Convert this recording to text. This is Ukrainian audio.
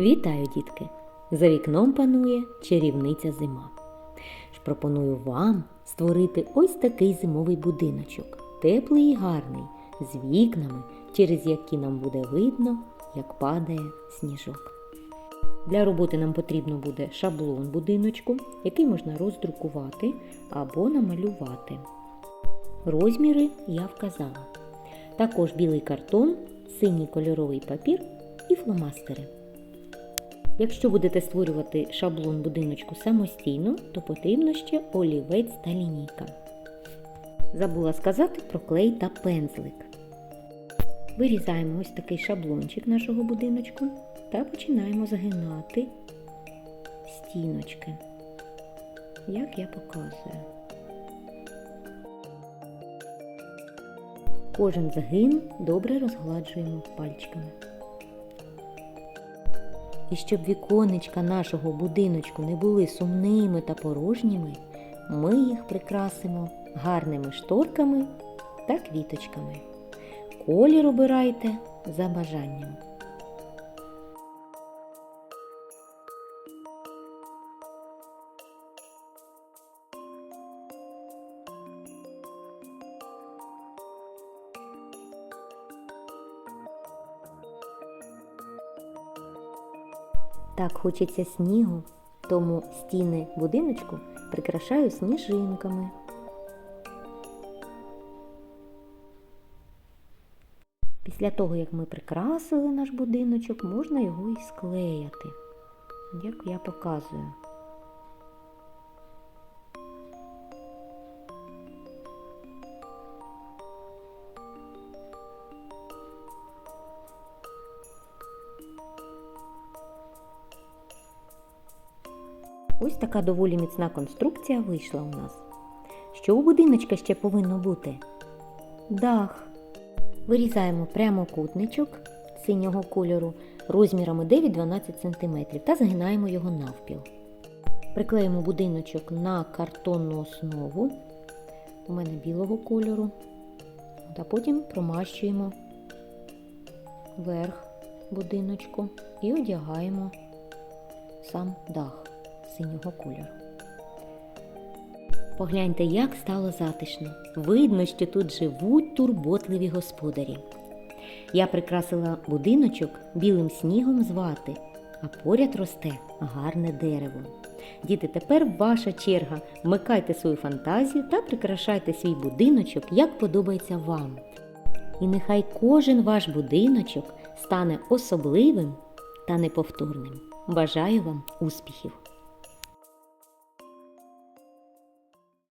Вітаю, дітки! За вікном панує чарівниця зима. Пропоную вам створити ось такий зимовий будиночок, теплий і гарний, з вікнами, через які нам буде видно, як падає сніжок. Для роботи нам потрібно буде шаблон будиночку, який можна роздрукувати або намалювати. Розміри я вказала. Також білий картон, синій кольоровий папір і фломастери. Якщо будете створювати шаблон будиночку самостійно, то потрібно ще олівець та лінійка. Забула сказати про клей та пензлик. Вирізаємо ось такий шаблончик нашого будиночку та починаємо загинати стіночки, як я показую. Кожен загин добре розгладжуємо пальчиками. І щоб віконечка нашого будиночку не були сумними та порожніми, ми їх прикрасимо гарними шторками та квіточками. Колір обирайте за бажанням. Так хочеться снігу, тому стіни будиночку прикрашаю сніжинками. Після того, як ми прикрасили наш будиночок, можна його і склеяти, як я показую. Ось така доволі міцна конструкція вийшла у нас. Що у будиночка ще повинно бути? Дах. Вирізаємо прямокутничок синього кольору розмірами 9-12 см та загинаємо його навпіл. Приклеїмо будиночок на картонну основу, у мене білого кольору, та потім промащуємо верх будиночку і одягаємо сам дах синього кольору. Погляньте, як стало затишно. Видно, що тут живуть турботливі господарі. Я прикрасила будиночок білим снігом з вати, а поряд росте гарне дерево. Діти, тепер ваша черга. Вмикайте свою фантазію та прикрашайте свій будиночок, як подобається вам. І нехай кожен ваш будиночок стане особливим та неповторним. Бажаю вам успіхів!